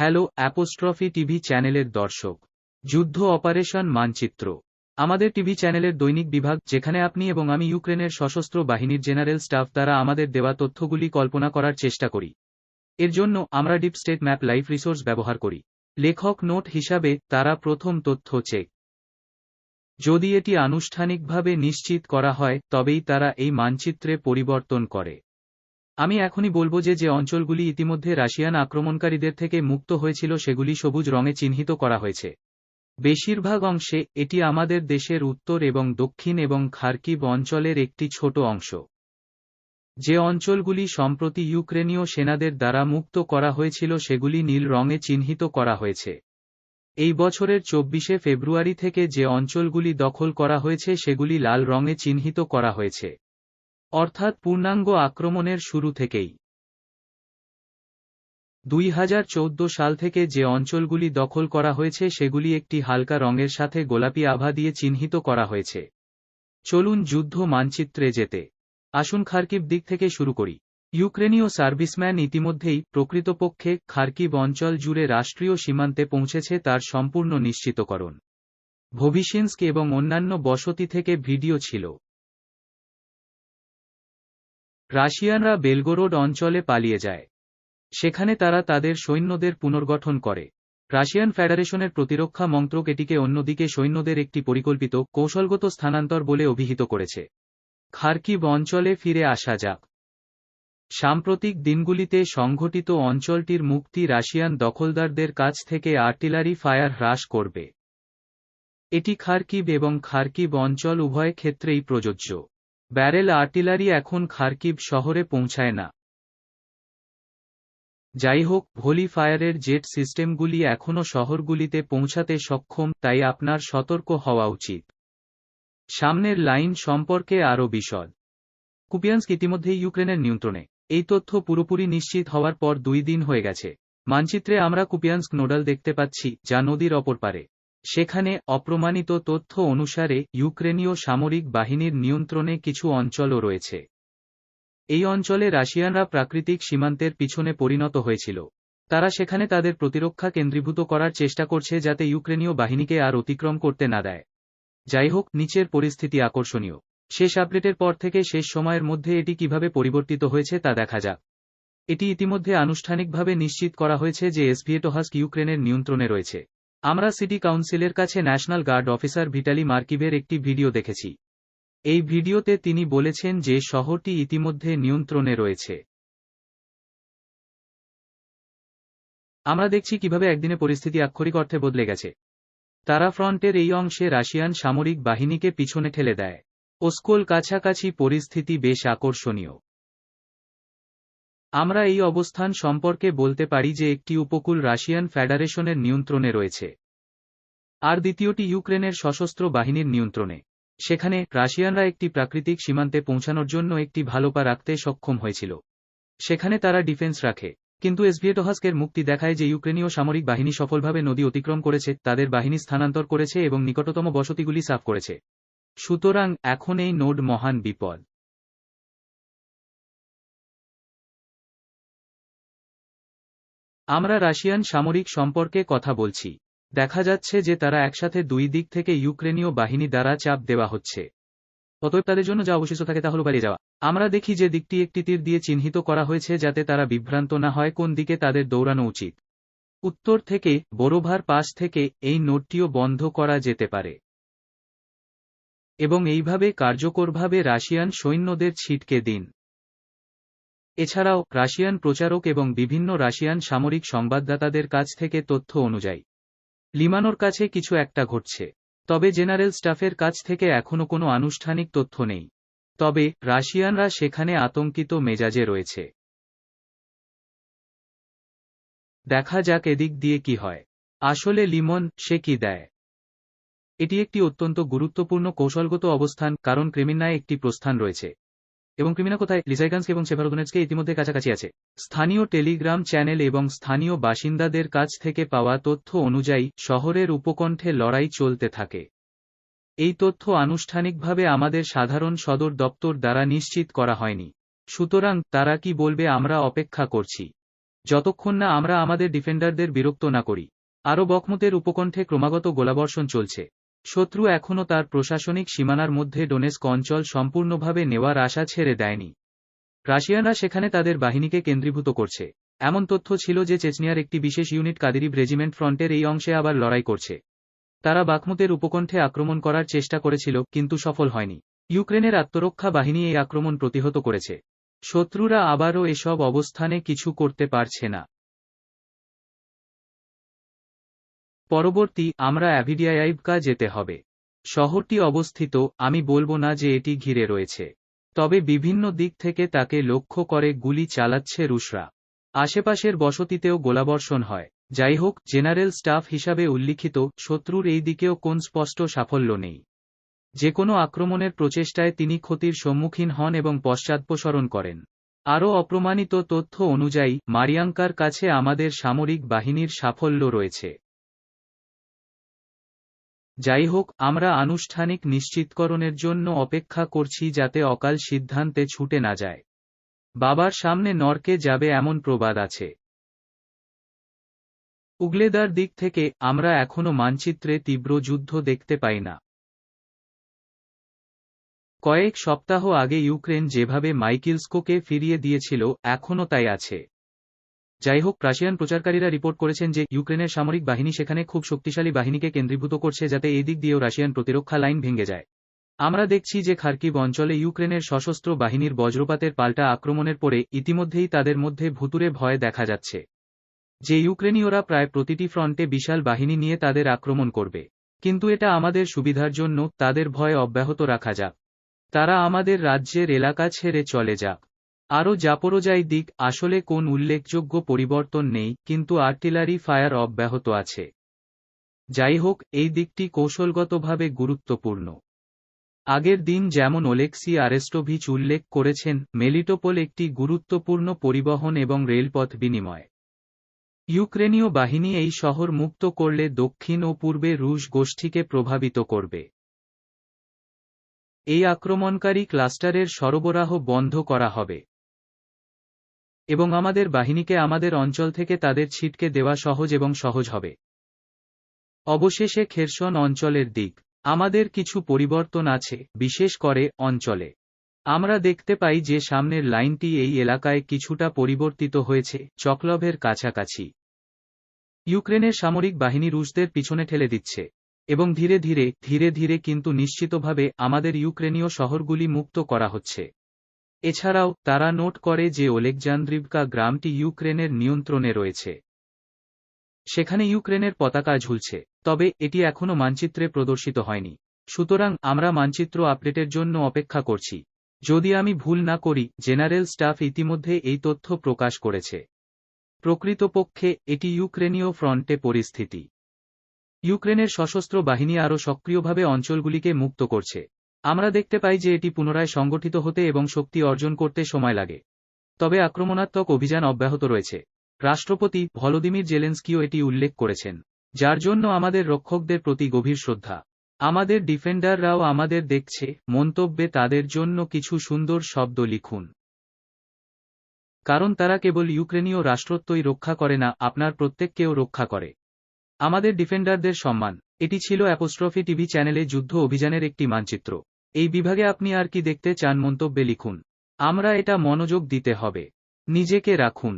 Hello, apostrophe TV চ্যানেলের দর্শক। যুদ্ধ অপারেশন মানচিত্র। আমাদের টিভি চ্যানেলের দৈনিক বিভাগ, যেখানে আপনি এবং আমি ইউক্রেনের সশস্ত্র বাহিনীর জেনারেল স্টাফ দ্বারা আমাদের দেওয়া তথ্যগুলি কল্পনা করার চেষ্টা করি। এর জন্য আমরা deep state map life resource ব্যবহার করি। লেখক নোট হিসাবে তারা প্রথম তথ্য চেক। যদি এটি আনুষ্ঠানিকভাবে নিশ্চিত করা হয়, তবেই তারা এই মানচিত্রে পরিবর্তন করে। আমি এখনই বলব যে যে অঞ্চলগুলি ইতিমধ্যে রাশিয়ান আক্রমণকারীদের থেকে মুক্ত হয়েছিল সেগুলি সবুজ রঙে চিহ্নিত করা হয়েছে। বেশিরভাগ অংশে এটি আমাদের দেশের উত্তর এবং দক্ষিণ এবং খার্কিব অঞ্চলের একটি ছোট অংশ। যে অঞ্চলগুলি সম্প্রতি ইউক্রেনীয় সেনাদের দ্বারা মুক্ত করা হয়েছিল সেগুলি নীল রঙে চিহ্নিত করা হয়েছে। এই বছরের চব্বিশে ফেব্রুয়ারি থেকে যে অঞ্চলগুলি দখল করা হয়েছে সেগুলি লাল রঙে চিহ্নিত করা হয়েছে। অর্থাৎ পূর্ণাঙ্গ আক্রমণের শুরু থেকেই। দুই হাজার চৌদ্দ সাল থেকে যে অঞ্চলগুলি দখল করা হয়েছে সেগুলি একটি হালকা রঙের সাথে গোলাপি আভা দিয়ে চিহ্নিত করা হয়েছে। চলুন যুদ্ধ মানচিত্রে যেতে। আসুন খার্কিব দিক থেকে শুরু করি। ইউক্রেনীয় সার্ভিসম্যান ইতিমধ্যেই প্রকৃতপক্ষে খার্কিব অঞ্চল জুড়ে রাষ্ট্রীয় সীমান্তে পৌঁছেছে তার সম্পূর্ণ নিশ্চিতকরণ। ভবিষিন্স্ক এবং অন্যান্য বসতি থেকে ভিডিও ছিল। রাশিয়ানরা বেলগোরোড অঞ্চলে পালিয়ে যায়। সেখানে তারা তাদের সৈন্যদের পুনর্গঠন করে। রাশিয়ান ফেডারেশনের প্রতিরক্ষা মন্ত্রক এটিকে অন্যদিকে সৈন্যদের একটি পরিকল্পিত, কৌশলগত স্থানান্তর বলে অভিহিত করেছে। খার্কিব অঞ্চলে ফিরে আসা যাক। সাম্প্রতিক দিনগুলিতে সংঘটিত অঞ্চলটির মুক্তি রাশিয়ান দখলদারদের কাছ থেকে আর্টিলারি ফায়ার হ্রাস করবে। এটি খার্কিব এবং খার্কিব অঞ্চল উভয় ক্ষেত্রেই প্রযোজ্য। ব্যারেল আর্টিলারি এখন খার্কিব শহরে পৌঁছায় না। যাই হোক হোলি ফায়ারের জেট সিস্টেমগুলি এখনও শহরগুলিতে পৌঁছাতে সক্ষম, তাই আপনার সতর্ক হওয়া উচিত। সামনের লাইন সম্পর্কে আরও বিশদ। কুপিয়ান্স্ক ইতিমধ্যেই ইউক্রেনের নিয়ন্ত্রণে। এই তথ্য পুরোপুরি নিশ্চিত হওয়ার পর দুই দিন হয়ে গেছে। মানচিত্রে আমরা কুপিয়ান্স্ক নোডাল দেখতে পাচ্ছি, যা নদীর অপর পারে। সেখানে অপ্রমাণিত তথ্য অনুসারে ইউক্রেনীয় সামরিক বাহিনীর নিয়ন্ত্রণে কিছু অঞ্চলও রয়েছে। এই অঞ্চলে রাশিয়ানরা প্রাকৃতিক সীমান্তের পিছনে পরিণত হয়েছিল। তারা সেখানে তাদের প্রতিরক্ষা কেন্দ্রীভূত করার চেষ্টা করছে যাতে ইউক্রেনীয় বাহিনীকে আর অতিক্রম করতে না দেয়। যাই হোক, নিচের পরিস্থিতি আকর্ষণীয়। শেষ আপডেটের পর থেকে শেষ সময়ের মধ্যে এটি কীভাবে পরিবর্তিত হয়েছে তা দেখা যাক। এটি ইতিমধ্যে আনুষ্ঠানিকভাবে নিশ্চিত করা হয়েছে যে এসভিয়েটোহাস্ক ইউক্রেনের নিয়ন্ত্রণে রয়েছে। আমরা সিটি কাউন্সিলের কাছে ন্যাশনাল গার্ড অফিসার ভিটালি মার্কিভের একটি ভিডিও দেখেছি। এই ভিডিওতে তিনি বলেছেন যে শহরটি ইতিমধ্যে নিয়ন্ত্রণে রয়েছে। আমরা দেখছি কীভাবে একদিনে পরিস্থিতি আক্ষরিক অর্থে বদলে গেছে। তারা ফ্রন্টের এই অংশে রাশিয়ান সামরিক বাহিনীকে পিছনে ঠেলে দেয়। ওস্কোল কাছাকাছি পরিস্থিতি বেশ আকর্ষণীয়। আমরা এই অবস্থান সম্পর্কে বলতে পারি যে একটি উপকূল রাশিয়ান ফেডারেশনের নিয়ন্ত্রণে রয়েছে। আর দ্বিতীয়টি ইউক্রেনের সশস্ত্র বাহিনীর নিয়ন্ত্রণে। সেখানে রাশিয়ানরা একটি প্রাকৃতিক সীমান্তে পৌঁছানোর জন্য একটি ভালো পা রাখতে সক্ষম হয়েছিল। সেখানে তারা ডিফেন্স রাখে। কিন্তু এসভিয়েটোহাস্কের মুক্তি দেখায় যে ইউক্রেনীয় সামরিক বাহিনী সফলভাবে নদী অতিক্রম করেছে, তাদের বাহিনী স্থানান্তর করেছে এবং নিকটতম বসতিগুলি সাফ করেছে। সুতরাং এখন এই নোড মহান বিপদ। আমরা রাশিয়ান সামরিক সম্পর্কে কথা বলছি। দেখা যাচ্ছে যে তারা একসাথে দুই দিক থেকে ইউক্রেনীয় বাহিনী দ্বারা চাপ দেওয়া হচ্ছে। অতএব তাদের জন্য যা অবশিষ্ট থাকে তা হল যাওয়া। আমরা দেখি যে দিকটি একটি তীর দিয়ে চিহ্নিত করা হয়েছে যাতে তারা বিভ্রান্ত না হয় কোন দিকে তাদের দৌড়ানো উচিত। উত্তর থেকে, বড়ভার পাশ থেকে এই নোটটিও বন্ধ করা যেতে পারে। এবং এইভাবে কার্যকরভাবে রাশিয়ান সৈন্যদের ছিটকে দিন। এছাড়াও, রাশিয়ান প্রচারক এবং বিভিন্ন রাশিয়ান সামরিক সংবাদদাতাদের কাছ থেকে তথ্য অনুযায়ী, লিমানোর কাছে কিছু একটা ঘটছে। তবে জেনারেল স্টাফের কাছ থেকে এখনও কোনো আনুষ্ঠানিক তথ্য নেই। তবে, রাশিয়ানরা সেখানে আতঙ্কিত মেজাজে রয়েছে। দেখা যাক এদিক দিয়ে কি হয়। আসলে লিমন, সে কি দেয়? এটি একটি অত্যন্ত গুরুত্বপূর্ণ কৌশলগত অবস্থান, কারণ ক্রেমিনায় একটি প্রস্থান রয়েছে। এবং ক্রিমিনা কোথায়? লিসাইগান্স এবং সেভারোদনেটসকে ইতিমধ্যে কাছাকাছি আছে। স্থানীয় টেলিগ্রাম চ্যানেল এবং স্থানীয় বাসিন্দাদের কাছ থেকে পাওয়া তথ্য অনুযায়ী, শহরের উপকণ্ঠে লড়াই চলতে থাকে। এই তথ্য আনুষ্ঠানিকভাবে আমাদের সাধারণ সদর দপ্তর দ্বারা নিশ্চিত করা হয়নি। সুতরাং, তারা কি বলবে আমরা অপেক্ষা করছি। যতক্ষণ না আমরা আমাদের ডিফেন্ডারদের বিরক্ত না করি। আরও বকমতের উপকণ্ঠে ক্রমাগত গোলাবর্ষণ চলছে। শত্রু এখনও তার প্রশাসনিক সীমানার মধ্যে ডোনেস্ক অঞ্চল সম্পূর্ণভাবে নেওয়ার আশা ছেড়ে দেয়নি। রাশিয়ানরা সেখানে তাদের বাহিনীকে কেন্দ্রীভূত করছে। এমন তথ্য ছিল যে চেচনিয়ার একটি বিশেষ ইউনিট কাদিরিব রেজিমেন্ট ফ্রন্টের এই অংশে আবার লড়াই করছে। তারা বাকমুতের উপকণ্ঠে আক্রমণ করার চেষ্টা করেছিল, কিন্তু সফল হয়নি। ইউক্রেনের আত্মরক্ষা বাহিনী এই আক্রমণ প্রতিহত করেছে। শত্রুরা আবারও এসব অবস্থানে কিছু করতে পারছে না। পরবর্তী, আমরা অ্যাভিডিয়াইভকা যেতে হবে। শহরটি অবস্থিত, আমি বলব না যে এটি ঘিরে রয়েছে। তবে বিভিন্ন দিক থেকে তাকে লক্ষ্য করে গুলি চালাচ্ছে রুশরা। আশেপাশের বসতিতেও গোলাবর্ষণ হয়। যাই হোক, জেনারেল স্টাফ হিসাবে উল্লিখিত, শত্রুর এই দিকেও কোন স্পষ্ট সাফল্য নেই। যে কোনো আক্রমণের প্রচেষ্টায় তিনি ক্ষতির সম্মুখীন হন এবং পশ্চাদপসরণ করেন। আরও অপ্রমাণিত তথ্য অনুযায়ী, মারিয়াঙ্কার কাছে আমাদের সামরিক বাহিনীর সাফল্য রয়েছে। যাই হোক আমরা আনুষ্ঠানিক নিশ্চিতকরণের জন্য অপেক্ষা করছি যাতে অকাল সিদ্ধান্তে ছুটে না যায়। বাবার সামনে নরকে যাবে এমন প্রবাদ আছে। উগলেদার দিক থেকে আমরা এখনও মানচিত্রে তীব্র যুদ্ধ দেখতে পাই না। কয়েক সপ্তাহ আগে ইউক্রেন যেভাবে মাইকিলস্কোকে ফিরিয়ে দিয়েছিল এখনও তাই আছে। যাই হোক রাশিয়ান প্রচারকারীরা রিপোর্ট করেছেন যে, ইউক্রেনের সামরিক বাহিনী সেখানে খুব শক্তিশালী বাহিনীকে কেন্দ্রীভূত করছে যাতে এই দিক দিয়েও রাশিয়ান প্রতিরক্ষা লাইন ভেঙে যায়। আমরা দেখছি যে খার্কিব অঞ্চলে ইউক্রেনের সশস্ত্র বাহিনীর বজ্রপাতের পাল্টা আক্রমণের পরে ইতিমধ্যেই তাদের মধ্যে ভুতুরে ভয় দেখা যাচ্ছে। যে ইউক্রেনীয়রা প্রায় প্রতিটি ফ্রন্টে বিশাল বাহিনী নিয়ে তাদের আক্রমণ করবে। কিন্তু এটা আমাদের সুবিধার জন্য তাদের ভয় অব্যাহত রাখা যাক। তারা আমাদের রাজ্যের এলাকা ছেড়ে চলে যাক। আরও জাপরোজাই দিক, আসলে কোন উল্লেখযোগ্য পরিবর্তন নেই, কিন্তু আর্টিলারি ফায়ার অব্যাহত আছে। যাই হোক, এই দিকটি কৌশলগতভাবে গুরুত্বপূর্ণ। আগের দিন যেমন ওলেক্সি আরেস্টোভিচ উল্লেখ করেছেন, মেলিটোপোল একটি গুরুত্বপূর্ণ পরিবহন এবং রেলপথ বিনিময়। ইউক্রেনীয় বাহিনী এই শহর মুক্ত করলে দক্ষিণ ও পূর্বে রুশ গোষ্ঠীকে প্রভাবিত করবে। এই আক্রমণকারী ক্লাস্টারের সরবরাহ বন্ধ করা হবে। এবং আমাদের বাহিনীকে আমাদের অঞ্চল থেকে তাদের ছিটকে দেওয়া সহজ এবং সহজ হবে। অবশেষে খেরসন অঞ্চলের দিক। আমাদের কিছু পরিবর্তন আছে, বিশেষ করে অঞ্চলে। আমরা দেখতে পাই যে সামনের লাইনটি এই এলাকায় কিছুটা পরিবর্তিত হয়েছে, চকলভের কাছাকাছি। ইউক্রেনের সামরিক বাহিনী রুশদের পিছনে ঠেলে দিচ্ছে। এবং ধীরে ধীরে ধীরে ধীরে কিন্তু নিশ্চিতভাবে আমাদের ইউক্রেনীয় শহরগুলি মুক্ত করা হচ্ছে। এছাড়াও, তারা নোট করে যে ওলেকজান্দ্রিভকা গ্রামটি ইউক্রেনের নিয়ন্ত্রণে রয়েছে। সেখানে ইউক্রেনের পতাকা ঝুলছে, তবে এটি এখনও মানচিত্রে প্রদর্শিত হয়নি। সুতরাং, আমরা মানচিত্র আপডেটের জন্য অপেক্ষা করছি। যদি আমি ভুল না করি, জেনারেল স্টাফ ইতিমধ্যে এই তথ্য প্রকাশ করেছে। প্রকৃতপক্ষে, এটি ইউক্রেনীয় ফ্রন্টে পরিস্থিতি। ইউক্রেনের সশস্ত্র বাহিনী আরও সক্রিয়ভাবে অঞ্চলগুলিকে মুক্ত করছে। আমরা দেখতে পাই যে এটি পুনরায় সংগঠিত হতে এবং শক্তি অর্জন করতে সময় লাগে। তবে আক্রমণাত্মক অভিযান অব্যাহত রয়েছে। রাষ্ট্রপতি ভলোদিমির জেলেন্সকিও এটি উল্লেখ করেছেন, যার জন্য আমাদের রক্ষকদের প্রতি গভীর শ্রদ্ধা। আমাদের ডিফেন্ডাররাও আমাদের দেখছে, মন্তব্যে তাদের জন্য কিছু সুন্দর শব্দ লিখুন। কারণ তারা কেবল ইউক্রেনীয় রাষ্ট্রত্বই রক্ষা করে না, আপনার প্রত্যেককেও রক্ষা করে। আমাদের ডিফেন্ডারদের সম্মান। এটি ছিল অ্যাপোস্ট্রফি টিভি চ্যানেলে যুদ্ধ অভিযানের একটি মানচিত্র। এই বিভাগে আপনি আর কি দেখতে চান মন্তব্যে লিখুন। আমরা এটা মনোযোগ দিতে হবে। নিজেকে রাখুন।